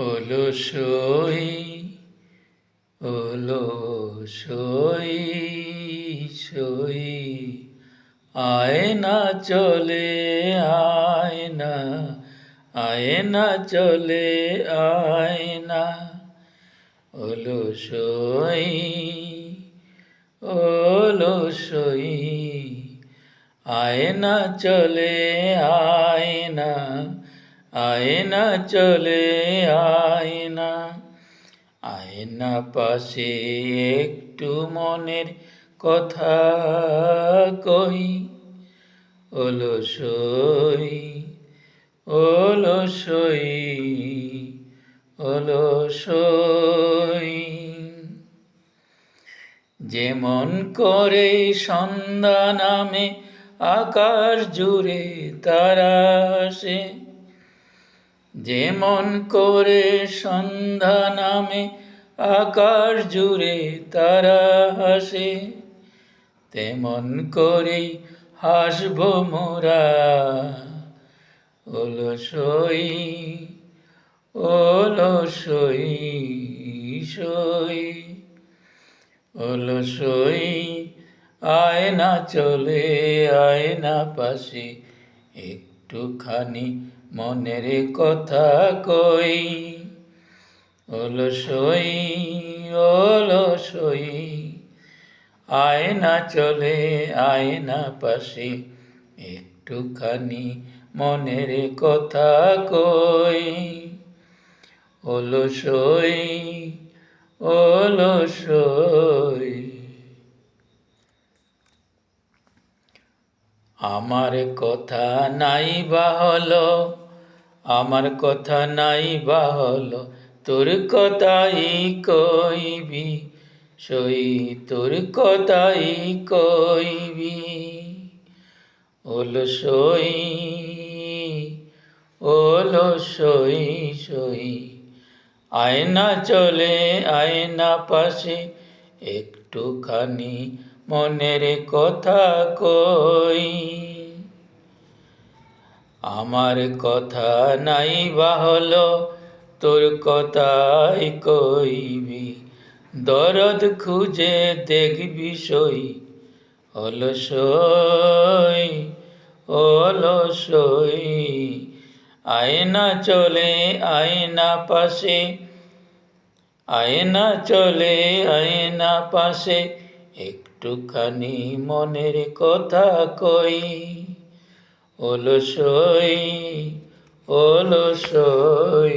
অলসই অলসই সই আয়না চলে আয়না আয়না চলে আয়না। অলসই অলসই আয়না চলে আয়না। আয়না চলে, আয়না। আয়না পাশে একটু মনের কথা কই, অলসই অলসই অলসই। যেমন করে সন্ধ্যা নামে আকাশ জুড়ে তারা আসে যেমন করে সন্ধ্যা নামে আকাশ জুড়ে তারা হাসে তেমন করেই হাসব মোরা। অলসই অলসই, সই। অলসই, আয়না চলে আয়না পাশে একটুখানি মনের কথা কই। অলসই অলসই, আয়না চলে, আয়না পাশে একটুখানি মনের কথা কই। অলসই অলসই আমার কথা নাই বা হলো, আমার কথা নাই বা হলো, তোর কথাই কইবি, সই তোর কথাই কইবি। ওলো সই ওলো সই সই, আয়না চলে আয়না পাশে, একটুখানি মনের কথা কই। আমার কথা নাই বা হলো, তোর কথাই কইবি। দরদ খুঁজে দেখবি সই, অলসই অলসই। আয়না চলে আয়না পাশে, আয়না চলে আয়না পাশে, একটুখানি মনের কথা কই। অলসই অলসই।